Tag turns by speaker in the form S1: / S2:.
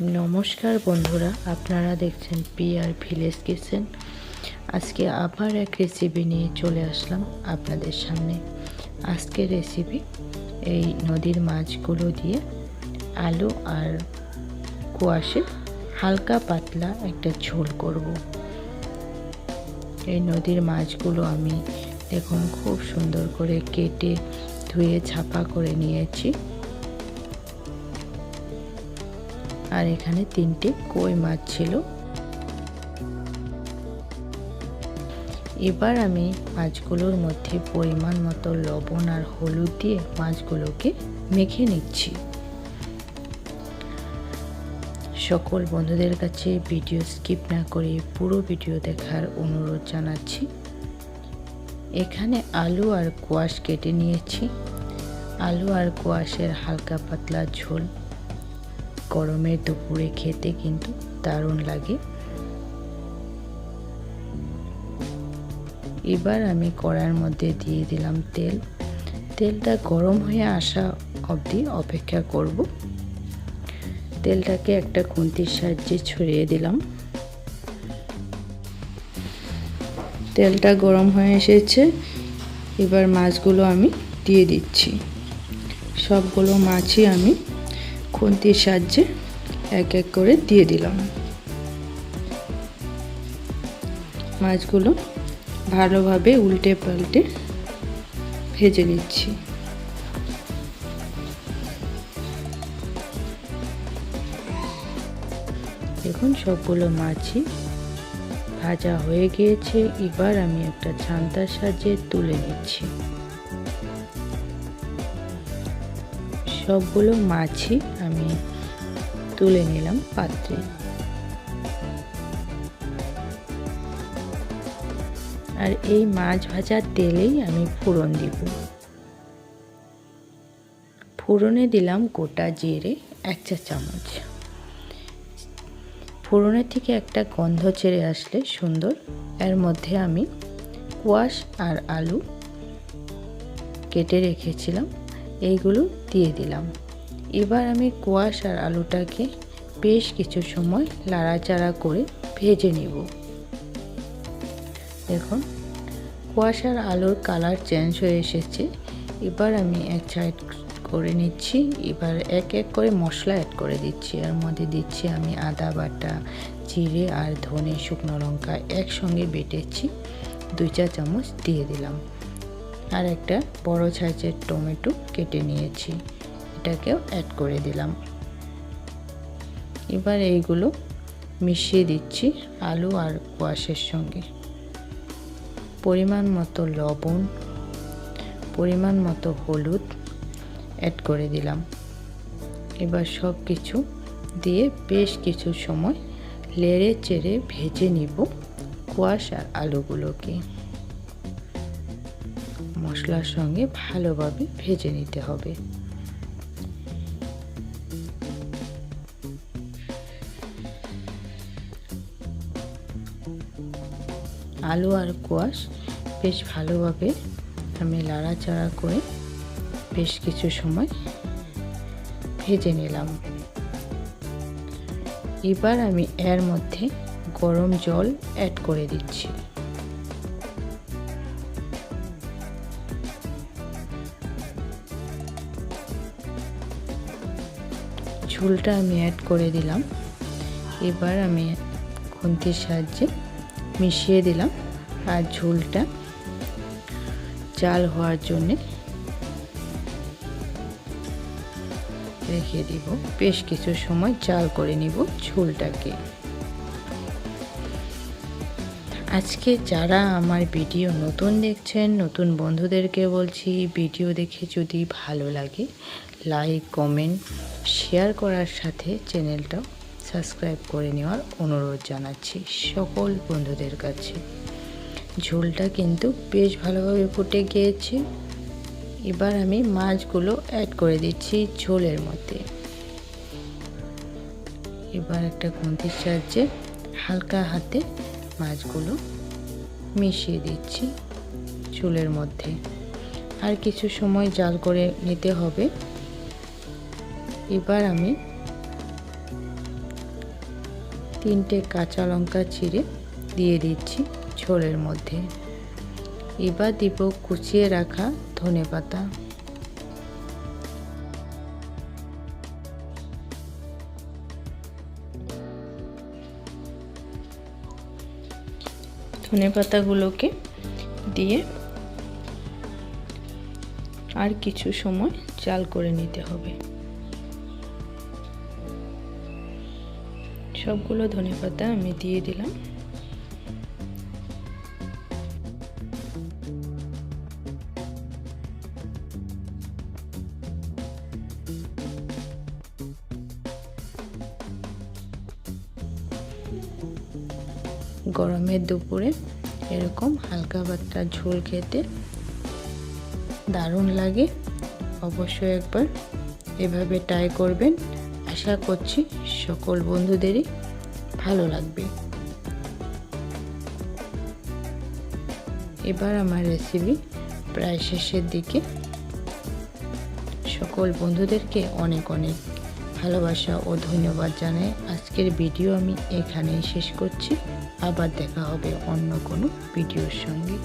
S1: নমস্কার বন্ধুরা, আপনারা দেখছেন পি আর ভিলেজ কিচেন। আজকে আবার এক রেসিপি নিয়ে চলে আসলাম আপনাদের সামনে। আজকের রেসিপি এই নদীর মাছগুলো দিয়ে আলু আর কুয়াশে হালকা পাতলা একটা ঝোল করব। এই নদীর মাছগুলো আমি দেখুন খুব সুন্দর করে কেটে ধুয়ে ছাপা করে নিয়েছি। আর এখানে তিনটে কই মাছ ছিল। এবার আমি মাছগুলোর মধ্যে পরিমাণ মতো লবণ আর হলুদ দিয়ে মাছগুলোকে মেখে নিচ্ছি। সকল বন্ধুদের কাছে ভিডিও স্কিপ না করে পুরো ভিডিও দেখার অনুরোধ জানাচ্ছি। এখানে আলু আর কোয়াশ কেটে নিয়েছি। আলু আর কোয়াশের হালকা পাতলা ঝোল গরমের দুপুরে খেতে কিন্তু দারুণ লাগে। এবার আমি কড়ার মধ্যে দিয়ে দিলাম তেল। তেলটা গরম হয়ে আসা অবধি অপেক্ষা করব। তেলটাকে একটা খুন্তির সাহায্যে ছড়িয়ে দিলাম। তেলটা গরম হয়ে এসেছে। এবার মাছগুলো আমি দিয়ে দিচ্ছি। সবগুলো মাছই আমি খুন্তির সাহায্যে এক এক করে দিয়ে দিলাম। মাছগুলো ভালোভাবে উল্টে পাল্টে ভেজে নিচ্ছি। দেখুন, সবগুলো মাছই ভাজা হয়ে গিয়েছে। এবার আমি একটা ছান্তার সাহায্যে তুলে নিচ্ছি। সবগুলো মাছই তুলে নিলাম পাত্রে। আর এই মাছ ভাজার তেলেই আমি ফোড়ন দিব। ফোড়নে দিলাম গোটা জিরে এক চা চামচ। ফোড়নের থেকে একটা গন্ধ ছেড়ে আসলে সুন্দর। এর মধ্যে আমি কোয়াশ আর আলু কেটে রেখেছিলাম। এইগুলো দিয়ে দিলাম। এবার আমি কোয়াশ আর আলুটাকে বেশ কিছু সময় লাড়াচাড়া করে ভেজে নিব। দেখুন, কোয়াশ আর আলুর কালার চেঞ্জ হয়ে এসেছে। এবার আমি এক সাইড করে নিচ্ছি। এবার এক এক করে মশলা অ্যাড করে দিচ্ছি। এর মধ্যে দিচ্ছি আমি আদা বাটা, জিরে আর ধনে, শুকনো লঙ্কা একসঙ্গে বেটেছি। দুই চা চামচ দিয়ে দিলাম। আর একটা বড় সাইজের টমেটো কেটে নিয়েছি। এটাকেও অ্যাড করে দিলাম। এবার এইগুলো মিশিয়ে দিচ্ছি আলু আর কোয়াশের সঙ্গে। পরিমাণ মতো লবণ, পরিমাণ মতো হলুদ অ্যাড করে দিলাম। এবার সব কিছু দিয়ে বেশ কিছু সময় লেড়ে চেড়ে ভেজে নিব কোয়াশ আর আলুগুলোকে। মশলার সঙ্গে ভালোভাবে ভেজে নিতে হবে। আলু আর কোয়াশ বেশ ভালোভাবে আমি লাড়াচাড়া করে বেশ কিছু সময় ভেজে নিলাম। এবার আমি এর মধ্যে গরম জল অ্যাড করে দিচ্ছি। ঝোলটা আমি অ্যাড করে দিলাম। এবার আমি খুন্তির সাহায্যে মিশিয়ে দিলাম আর ঝোলটা চাল হওয়ার জন্যে রেখে দিব। বেশ কিছু সময় চাল করে নিব ঝোলটাকে। আজকে যারা আমার ভিডিও নতুন দেখছেন, নতুন বন্ধুদেরকে বলছি, ভিডিও দেখে যদি ভালো লাগে লাইক কমেন্ট শেয়ার করার সাথে চ্যানেলটা সাবস্ক্রাইব করে নেওয়ার অনুরোধ জানাচ্ছি সকল বন্ধুদের কাছে। ঝোলটা কিন্তু বেশ ভালোভাবে ফুটে গিয়েছে। এবার আমি মাছগুলো অ্যাড করে দিচ্ছি ঝোলের মধ্যে। এবার একটা খুন্তির সাহায্যে হালকা হাতে মাছগুলো মিশিয়ে দিচ্ছি চুলের মধ্যে। আর কিছু সময় জাল করে নিতে হবে। এবার আমি তিনটে কাঁচা লঙ্কা চিড়ে দিয়ে দিচ্ছি ঝোলের মধ্যে। এবার দিব কুচিয়ে রাখা ধনে পাতা। ধনে পাতাগুলোকে দিয়ে আর কিছু সময় চাল করে নিতে হবে। সবগুলো ধনে পাতা আমি দিয়ে দিলাম। গরমের দুপুরে এরকম হালকা পাতলা ঝোল খেতে দারুণ লাগে। অবশ্যই একবার এভাবে ট্রাই করবেন। আশা করছি সকল বন্ধুদেরই ভালো লাগবে। এবার আমার রেসিপি প্রায় শেষের দিকে। সকল বন্ধুদেরকে অনেক অনেক ভালোবাসা ও ধন্যবাদ জানাই। আজকের ভিডিও আমি এখানেই শেষ করছি। আবার দেখা হবে অন্য কোনো ভিডিওর সঙ্গে।